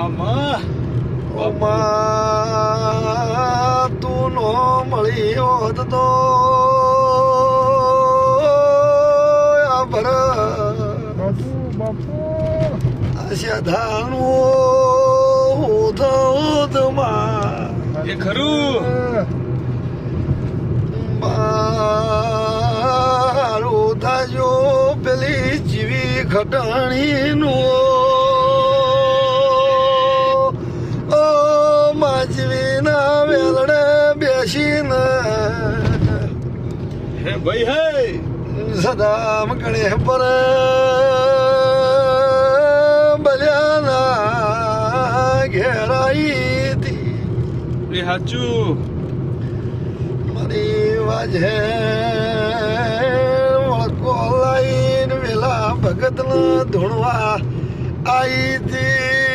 મામા. મામા તું નો મળી હોત તો ભર શધાણું ઉધ ઉધમાં એ ખરું. મારું પેલી જીવી ખટાણી નું માજવીના વેલણે બેસીને. હે ભાઈ હે! સદામ ગણે પર બલ્યાના ઘેરાઈ હતી એ સાચું મારી વાજે વળકો લઈને વેલા ભગતના ધૂણવા આઈ હતી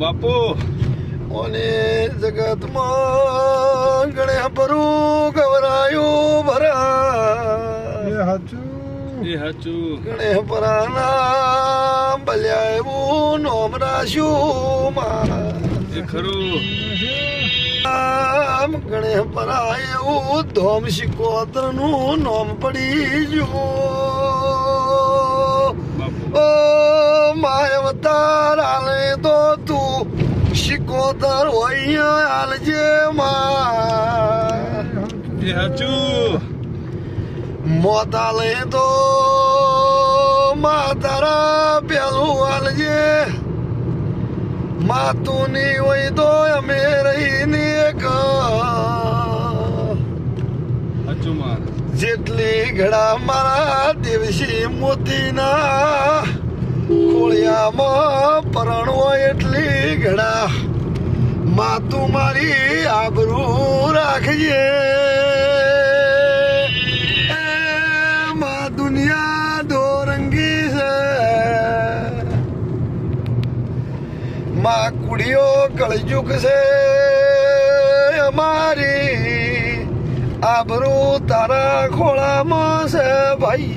બાપુ. અને જગતમાં ગણે ભરું ગવરાયું એ ભરા સાચું એ સાચું ગણે ભરાના બલ્યા એવું નોમ રાશ્યું માં એ ખરું. આમ ગણે પરાય એવું ધોમ શિકોતરનું નોમ પડી ગયું બાપુ. ઓ માય અવતાર આલે તો તું શિકોતર હોય આલજે માં મોત આલે તો મા તારા પેલું આલજે. મા તું ની હોય તો અમે રહીને એક. જેટલી ઘડા મારા દેવશી મોતીના ખોળિયામાં પરણવો એટલી ઘડા. માં તું મારી આબરૂ રાખજે. માં દુનિયા દોરંગી છે. માં કુડીઓ કળજુક છે. અમારી આબરૂ તારા ખોળામાં છે ભાઈ.